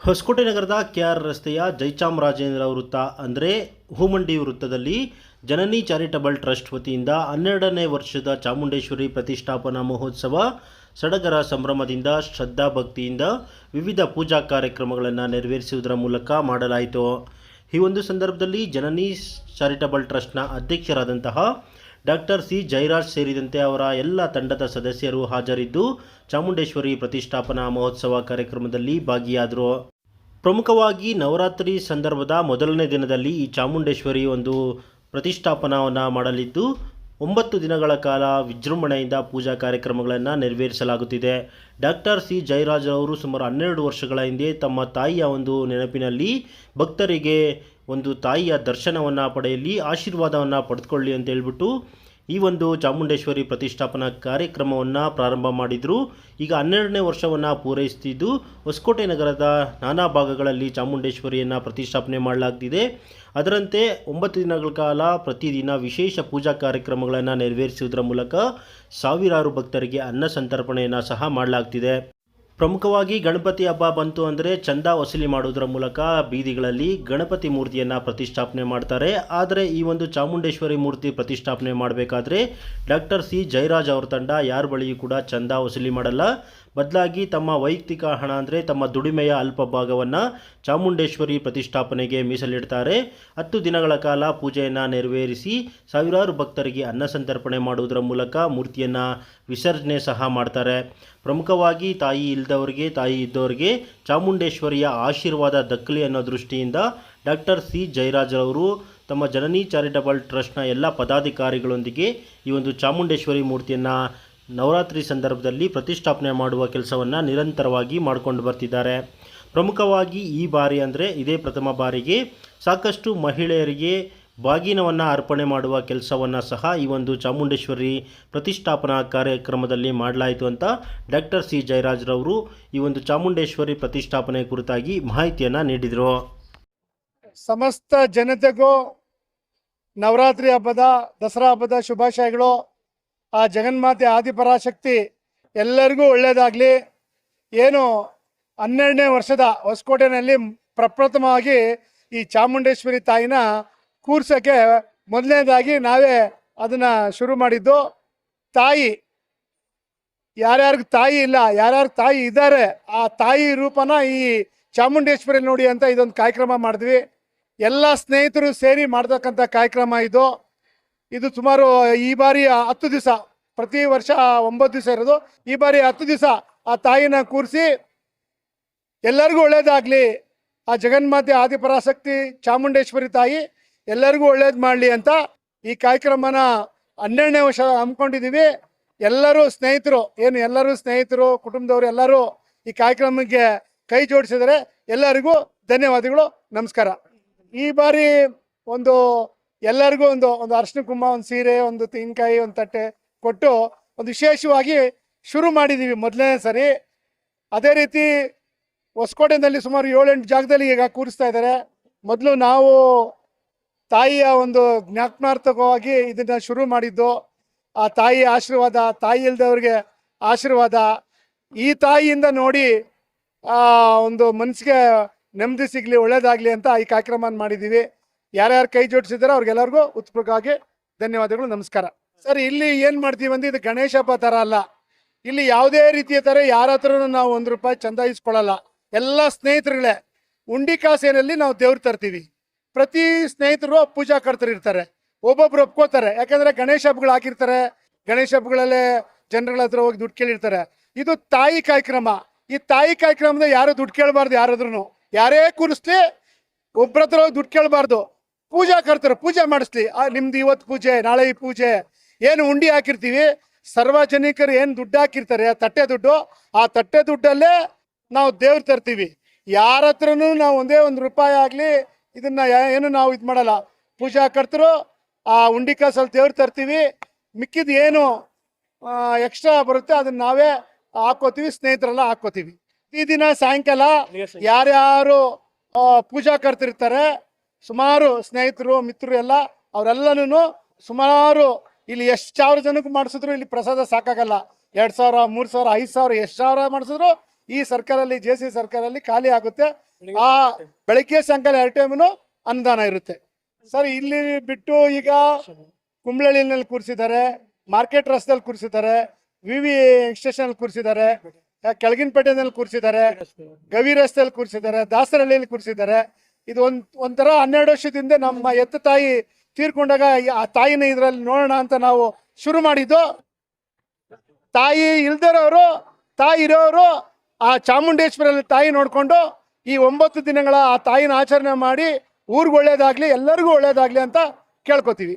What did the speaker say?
ಹೊಸಕೋಟೆ ನಗರದ K R ರಸ್ತೆಯ ಜೈಚಾಮರಾಜೇಂದ್ರ ವೃತ್ತ ಅಂದರೆ ಹೂಮಂಡಿ ವೃತ್ತದಲ್ಲಿ ಜನನಿ ಚಾರಿಟಬಲ್ ಟ್ರಸ್ಟ್ ವತಿಯಿಂದ ಹನ್ನೆರಡನೇ ವರ್ಷದ ಚಾಮುಂಡೇಶ್ವರಿ ಪ್ರತಿಷ್ಠಾಪನಾ ಮಹೋತ್ಸವ ಸಡಗರ ಸಂಭ್ರಮದಿಂದ ಶ್ರದ್ಧಾಭಕ್ತಿಯಿಂದ ವಿವಿಧ ಪೂಜಾ ಕಾರ್ಯಕ್ರಮಗಳನ್ನು ನೆರವೇರಿಸುವುದರ ಮೂಲಕ ಮಾಡಲಾಯಿತು. ಈ ಒಂದು ಸಂದರ್ಭದಲ್ಲಿ ಜನನಿ ಚಾರಿಟಬಲ್ ಟ್ರಸ್ಟ್ನ ಅಧ್ಯಕ್ಷರಾದಂತಹ ಡಾಕ್ಟರ್ ಸಿ ಜೈರಾಜ್ ಸೇರಿದಂತೆ ಅವರ ಎಲ್ಲ ತಂಡದ ಸದಸ್ಯರು ಹಾಜರಿದ್ದು ಚಾಮುಂಡೇಶ್ವರಿ ಪ್ರತಿಷ್ಠಾಪನಾ ಮಹೋತ್ಸವ ಕಾರ್ಯಕ್ರಮದಲ್ಲಿ ಭಾಗಿಯಾದರು. ಪ್ರಮುಖವಾಗಿ ನವರಾತ್ರಿ ಸಂದರ್ಭದ ಮೊದಲನೇ ದಿನದಲ್ಲಿ ಈ ಚಾಮುಂಡೇಶ್ವರಿ ಒಂದು ಪ್ರತಿಷ್ಠಾಪನವನ್ನು ಮಾಡಲಿದ್ದು, ಒಂಬತ್ತು ದಿನಗಳ ಕಾಲ ವಿಜೃಂಭಣೆಯಿಂದ ಪೂಜಾ ಕಾರ್ಯಕ್ರಮಗಳನ್ನು ನೆರವೇರಿಸಲಾಗುತ್ತಿದೆ. ಡಾಕ್ಟರ್ ಸಿ ಜಯರಾಜ್ ಅವರು ಸುಮಾರು ಹನ್ನೆರಡು ವರ್ಷಗಳ ಹಿಂದೆ ತಮ್ಮ ತಾಯಿಯ ಒಂದು ನೆನಪಿನಲ್ಲಿ ಭಕ್ತರಿಗೆ ಒಂದು ತಾಯಿಯ ದರ್ಶನವನ್ನು ಪಡೆಯಲಿ, ಆಶೀರ್ವಾದವನ್ನು ಪಡೆದುಕೊಳ್ಳಿ ಅಂತ ಹೇಳ್ಬಿಟ್ಟು ಈ ಒಂದು ಚಾಮುಂಡೇಶ್ವರಿ ಪ್ರತಿಷ್ಠಾಪನಾ ಕಾರ್ಯಕ್ರಮವನ್ನು ಪ್ರಾರಂಭ ಮಾಡಿದರು. ಈಗ ಹನ್ನೆರಡನೇ ವರ್ಷವನ್ನು ಪೂರೈಸುತ್ತಿದ್ದು ಹೊಸಕೋಟೆ ನಗರದ ನಾನಾ ಭಾಗಗಳಲ್ಲಿ ಚಾಮುಂಡೇಶ್ವರಿಯನ್ನು ಪ್ರತಿಷ್ಠಾಪನೆ ಮಾಡಲಾಗ್ತಿದೆ. ಅದರಂತೆ ಒಂಬತ್ತು ದಿನಗಳ ಕಾಲ ಪ್ರತಿದಿನ ವಿಶೇಷ ಪೂಜಾ ಕಾರ್ಯಕ್ರಮಗಳನ್ನು ನೆರವೇರಿಸುವುದರ ಮೂಲಕ ಸಾವಿರಾರು ಭಕ್ತರಿಗೆ ಅನ್ನ ಸಂತರ್ಪಣೆಯನ್ನು ಸಹ ಮಾಡಲಾಗ್ತಿದೆ. ಪ್ರಮುಖವಾಗಿ ಗಣಪತಿ ಹಬ್ಬ ಬಂತು ಅಂದರೆ ಚಂದ ವಸೂಲಿ ಮಾಡುವುದರ ಮೂಲಕ ಬೀದಿಗಳಲ್ಲಿ ಗಣಪತಿ ಮೂರ್ತಿಯನ್ನು ಪ್ರತಿಷ್ಠಾಪನೆ ಮಾಡ್ತಾರೆ. ಆದರೆ ಈ ಒಂದು ಚಾಮುಂಡೇಶ್ವರಿ ಮೂರ್ತಿ ಪ್ರತಿಷ್ಠಾಪನೆ ಮಾಡಬೇಕಾದ್ರೆ ಡಾಕ್ಟರ್ ಸಿ ಜಯರಾಜ್ ಅವರ ತಂಡ ಯಾರ ಬಳಿಯೂ ಕೂಡ ಚಂದ ವಸೂಲಿ ಮಾಡಲ್ಲ. ಬದಲಾಗಿ ತಮ್ಮ ವೈಯಕ್ತಿಕ ಹಣ ಅಂದರೆ ತಮ್ಮ ದುಡಿಮೆಯ ಅಲ್ಪ ಭಾಗವನ್ನು ಚಾಮುಂಡೇಶ್ವರಿ ಪ್ರತಿಷ್ಠಾಪನೆಗೆ ಮೀಸಲಿಡ್ತಾರೆ. ಹತ್ತು ದಿನಗಳ ಕಾಲ ಪೂಜೆಯನ್ನು ನೆರವೇರಿಸಿ ಸಾವಿರಾರು ಭಕ್ತರಿಗೆ ಅನ್ನ ಸಂತರ್ಪಣೆ ಮಾಡುವುದರ ಮೂಲಕ ಮೂರ್ತಿಯನ್ನು ವಿಸರ್ಜನೆ ಸಹ ಮಾಡ್ತಾರೆ. ಪ್ರಮುಖವಾಗಿ ತಾಯಿ ಇಲ್ಲದವರಿಗೆ ತಾಯಿ ಇದ್ದವರಿಗೆ ಚಾಮುಂಡೇಶ್ವರಿಯ ಆಶೀರ್ವಾದ ದಕ್ಕಲಿ ಅನ್ನೋ ದೃಷ್ಟಿಯಿಂದ ಡಾಕ್ಟರ್ ಸಿ ಜಯರಾಜ್ ಅವರು ತಮ್ಮ ಜನನಿ ಚಾರಿಟಬಲ್ ಟ್ರಸ್ಟ್ನ ಎಲ್ಲ ಪದಾಧಿಕಾರಿಗಳೊಂದಿಗೆ ಈ ಒಂದು ಚಾಮುಂಡೇಶ್ವರಿ ಮೂರ್ತಿಯನ್ನು ನವರಾತ್ರಿ ಸಂದರ್ಭದಲ್ಲಿ ಪ್ರತಿಷ್ಠಾಪನೆ ಮಾಡುವ ಕೆಲಸವನ್ನು ನಿರಂತರವಾಗಿ ಮಾಡಿಕೊಂಡು ಬರ್ತಿದ್ದಾರೆ. ಪ್ರಮುಖವಾಗಿ ಈ ಬಾರಿ ಅಂದರೆ ಇದೇ ಪ್ರಥಮ ಬಾರಿಗೆ ಸಾಕಷ್ಟು ಮಹಿಳೆಯರಿಗೆ ಬಾಗಿನವನ್ನು ಅರ್ಪಣೆ ಮಾಡುವ ಕೆಲಸವನ್ನು ಸಹ ಈ ಒಂದು ಚಾಮುಂಡೇಶ್ವರಿ ಪ್ರತಿಷ್ಠಾಪನಾ ಕಾರ್ಯಕ್ರಮದಲ್ಲಿ ಮಾಡಲಾಯಿತು ಅಂತ ಡಾಕ್ಟರ್ ಸಿ ಜಯರಾಜ್ರವರು ಈ ಒಂದು ಚಾಮುಂಡೇಶ್ವರಿ ಪ್ರತಿಷ್ಠಾಪನೆ ಕುರಿತಾಗಿ ಮಾಹಿತಿಯನ್ನು ನೀಡಿದರು. ಸಮಸ್ತ ಜನತೆಗೂ ನವರಾತ್ರಿ ಹಬ್ಬದ, ದಸರಾ ಹಬ್ಬದ ಶುಭಾಶಯಗಳು. ಆ ಜಗನ್ಮಾತೆ ಆದಿಪರಾಶಕ್ತಿ ಎಲ್ಲರಿಗೂ ಒಳ್ಳೆಯದಾಗಲಿ ಏನು ಹನ್ನೆರಡನೇ ವರ್ಷದ ಹೊಸಕೋಟೆಯಲ್ಲಿ ಪ್ರಪ್ರಥಮವಾಗಿ ಈ ಚಾಮುಂಡೇಶ್ವರಿ ತಾಯಿನ ಕೂರ್ಸೋಕ್ಕೆ ಮೊದಲನೇದಾಗಿ ನಾವೇ ಅದನ್ನು ಶುರು ಮಾಡಿದ್ದು. ತಾಯಿ, ಯಾರ್ಯಾರಿಗೆ ತಾಯಿ ಇಲ್ಲ, ಯಾರ್ಯಾರು ತಾಯಿ ಇದ್ದಾರೆ, ಆ ತಾಯಿ ರೂಪನ ಈ ಚಾಮುಂಡೇಶ್ವರಿ ನೋಡಿ ಅಂತ ಇದೊಂದು ಕಾರ್ಯಕ್ರಮ ಮಾಡಿದ್ವಿ. ಎಲ್ಲ ಸ್ನೇಹಿತರು ಸೇರಿ ಮಾಡ್ತಕ್ಕಂಥ ಕಾರ್ಯಕ್ರಮ ಇದು. ಇದು ಸುಮಾರು ಈ ಬಾರಿ ಹತ್ತು ದಿವಸ, ಪ್ರತಿ ವರ್ಷ ಒಂಬತ್ತು ದಿವಸ ಇರೋದು. ಈ ಬಾರಿ ಹತ್ತು ದಿವಸ ಆ ತಾಯಿನ ಕೂರಿಸಿ ಎಲ್ಲರಿಗೂ ಒಳ್ಳೇದಾಗಲಿ. ಆ ಜಗನ್ಮಾತೆ ಆದಿಪರಾಸಕ್ತಿ ಚಾಮುಂಡೇಶ್ವರಿ ತಾಯಿ ಎಲ್ಲರಿಗೂ ಒಳ್ಳೇದು ಮಾಡಲಿ ಅಂತ ಈ ಕಾರ್ಯಕ್ರಮನ ಹನ್ನೆರಡನೇ ವರ್ಷ ಹಮ್ಮಿಕೊಂಡಿದ್ದೀವಿ. ಎಲ್ಲರೂ ಸ್ನೇಹಿತರು, ಏನು ಎಲ್ಲರೂ ಸ್ನೇಹಿತರು, ಕುಟುಂಬದವರು ಎಲ್ಲರೂ ಈ ಕಾರ್ಯಕ್ರಮಕ್ಕೆ ಕೈ ಜೋಡಿಸಿದರೆ ಎಲ್ಲರಿಗೂ ಧನ್ಯವಾದಗಳು. ನಮಸ್ಕಾರ. ಈ ಬಾರಿ ಒಂದು ಎಲ್ಲರಿಗೂ ಒಂದು ಒಂದು ಅರ್ಶಿನ ಕುಂಭ ಒಂದು ಸೀರೆ, ಒಂದು ತೆಂಗಿನಕಾಯಿ, ಒಂದು ತಟ್ಟೆ ಕೊಟ್ಟು ಒಂದು ವಿಶೇಷವಾಗಿ ಶುರು ಮಾಡಿದ್ದೀವಿ ಮೊದಲನೇ ಸರಿ. ಅದೇ ರೀತಿ ಹೊಸಕೋಟೆನಲ್ಲಿ ಸುಮಾರು ಏಳೆಂಟು ಜಾಗದಲ್ಲಿ ಈಗ ಕೂರಿಸ್ತಾ ಇದ್ದಾರೆ. ಮೊದಲು ನಾವು ತಾಯಿಯ ಒಂದು ಜ್ಞಾಪನಾರ್ಥಕವಾಗಿ ಇದನ್ನು ಶುರು ಮಾಡಿದ್ದು, ಆ ತಾಯಿಯ ಆಶೀರ್ವಾದ, ತಾಯಿ ಇಲ್ಲದವ್ರಿಗೆ ಆಶೀರ್ವಾದ, ಈ ತಾಯಿಯಿಂದ ನೋಡಿ, ಆ, ಒಂದು ಮನಸ್ಸಿಗೆ ನೆಮ್ಮದಿ ಸಿಗಲಿ, ಒಳ್ಳೇದಾಗಲಿ ಅಂತ ಈ ಕಾರ್ಯಕ್ರಮ ಮಾಡಿದ್ದೀವಿ ಯಾರ್ಯಾರು ಕೈ ಜೋಡಿಸಿದಾರೋ ಅವ್ರಿಗೆಲ್ಲರಿಗೂ ಉತ್ಪೂರ್ವಕವಾಗಿ ಧನ್ಯವಾದಗಳು, ನಮಸ್ಕಾರ. ಸರ್, ಇಲ್ಲಿ ಏನು ಮಾಡ್ತೀವಿ ಅಂದ್ರೆ ಇದು ಗಣೇಶ ಹಬ್ಬ ಥರ ಅಲ್ಲ. ಇಲ್ಲಿ ಯಾವುದೇ ರೀತಿಯ ಥರ ಯಾರ ಹತ್ರನೂ ನಾವು ಒಂದು ರೂಪಾಯಿ ಚಂದಾಯಿಸ್ಕೊಳ್ಳಲ್ಲ. ಎಲ್ಲ ಸ್ನೇಹಿತರುಗಳೇ, ಉಂಡಿ ಕಾಸೇನಲ್ಲಿ ನಾವು ದೇವ್ರು ತರ್ತೀವಿ. ಪ್ರತಿ ಸ್ನೇಹಿತರು ಪೂಜಾ ಕರ್ತರು ಇರ್ತಾರೆ. ಒಬ್ಬೊಬ್ರು ಒಪ್ಕೋತಾರೆ. ಯಾಕಂದ್ರೆ ಗಣೇಶ ಹಬ್ಬಗಳು ಹಾಕಿರ್ತಾರೆ. ಗಣೇಶ ಹಬ್ಬಗಳಲ್ಲೇ ಜನಗಳ ಹತ್ರ ಹೋಗಿ ದುಡ್ಡು ಕೇಳಿರ್ತಾರೆ. ಇದು ತಾಯಿ ಕಾರ್ಯಕ್ರಮ. ಈ ತಾಯಿ ಕಾರ್ಯಕ್ರಮದ ಯಾರು ದುಡ್ಡು ಕೇಳಬಾರ್ದು ಯಾರಾದ್ರೂ ಯಾರೇ ಕೂರಿಸ್ಲಿ ಒಬ್ಬರ ಹತ್ರ ಹೋಗಿ ದುಡ್ಡು ಕೇಳಬಾರ್ದು. ಪೂಜಾ ಕರ್ತರು ಪೂಜೆ ಮಾಡಿಸ್ಲಿ. ಆ ನಿಮ್ದು ಇವತ್ತು ಪೂಜೆ ನಾಳೆ ಈ ಪೂಜೆ. ಏನು ಉಂಡಿ ಹಾಕಿರ್ತೀವಿ? ಸಾರ್ವಜನಿಕರು ಏನು ದುಡ್ಡು ಹಾಕಿರ್ತಾರೆ? ಆ ತಟ್ಟೆ ದುಡ್ಡು? ಆ ತಟ್ಟೆ ದುಡ್ಡಲ್ಲೇ ನಾವು ದೇವ್ರು ತರ್ತೀವಿ. ಯಾರ ಹತ್ರನೂ ನಾವು ಒಂದೇ ಒಂದು ರೂಪಾಯಿ ಆಗಲಿ ಇದನ್ನ ಏನು ನಾವು ಇದು ಮಾಡಲ್ಲ. ಪೂಜಾ ಕರ್ತರು ಆ ಉಂಡಿ ಕಾಸಲ್ಲಿ ದೇವ್ರು ತರ್ತೀವಿ. ಮಿಕ್ಕಿದ ಏನು ಎಕ್ಸ್ಟ್ರಾ ಬರುತ್ತೆ ಅದನ್ನ ನಾವೇ ಹಾಕೋತೀವಿ ಸ್ನೇಹಿತರೆಲ್ಲ ಹಾಕೋತೀವಿ. ಈ ದಿನ ಸಾಯಂಕಾಲ ಯಾರ್ಯಾರು ಪೂಜಾ ಕರ್ತಿರ್ತಾರೆ ಸುಮಾರು ಸ್ನೇಹಿತರು, ಮಿತ್ರರು ಎಲ್ಲ ಅವರೆಲ್ಲನೂ ಸುಮಾರು ಇಲ್ಲಿ ಎಷ್ಟು ಸಾವಿರ ಜನಕ್ಕೆ ಮಾಡಿಸಿದ್ರು ಇಲ್ಲಿ ಪ್ರಸಾದ ಸಾಕಾಗಲ್ಲ. ಎರಡು ಸಾವಿರ, ಮೂರು ಸಾವಿರ, ಐದು ಸಾವಿರ, ಎಷ್ಟು ಸಾವಿರ ಮಾಡಿಸಿದ್ರು ಈ ಸರ್ಕಾರಲ್ಲಿ ಜೆ ಸಿ ಸರ್ಕಾರಲ್ಲಿ ಖಾಲಿ ಆಗುತ್ತೆ. ಆ ಬೆಳಗ್ಗೆ ಸಾಯಂಕಾಲ ಎರಡು ಟೈಮ್ನು ಅನುದಾನ ಇರುತ್ತೆ. ಸರ್, ಇಲ್ಲಿ ಬಿಟ್ಟು ಈಗ ಕುಂಬಳಳ್ಳಿನಲ್ಲಿ ಕೂರಿಸಿದ್ದಾರೆ, ಮಾರ್ಕೆಟ್ ರಸ್ತೆಯಲ್ಲಿ ಕೂರಿಸಿದ್ದಾರೆ ವಿ ವಿ ಸ್ಟೇಷನ್ ಕೂರಿಸಿದ್ದಾರೆ, ಕೆಳಗಿನ ಪೇಟೆನಲ್ಲಿ ಕೂರಿಸಿದ್ದಾರೆ, ಗವಿ ರಸ್ತೆಯಲ್ಲಿ ಕೂರಿಸಿದ್ದಾರೆ, ದಾಸರಹಳ್ಳಿಯಲ್ಲಿ ಕೂರಿಸಿದ್ದಾರೆ. ಇದು ಒಂದ್, ಒಂಥರ ಹನ್ನೆರಡು ವರ್ಷದಿಂದ ನಮ್ಮ ಎತ್ತ ತಾಯಿ ತೀರ್ಕೊಂಡಾಗ ಆ ತಾಯಿನ ಇದ್ರಲ್ಲಿ ನೋಡೋಣ ಅಂತ ನಾವು ಶುರು ಮಾಡಿದ್ದು. ತಾಯಿ ಇಲ್ದಿರೋರು, ತಾಯಿ ಇರೋರು ಆ ಚಾಮುಂಡೇಶ್ವರಲ್ಲಿ ತಾಯಿ ನೋಡಿಕೊಂಡು ಈ ಒಂಬತ್ತು ದಿನಗಳ ಆ ತಾಯಿನ ಆಚರಣೆ ಮಾಡಿ ಊರಿಗೆ ಒಳ್ಳೇದಾಗ್ಲಿ, ಎಲ್ಲರಿಗೂ ಒಳ್ಳೇದಾಗ್ಲಿ ಅಂತ ಕೇಳ್ಕೊತೀವಿ.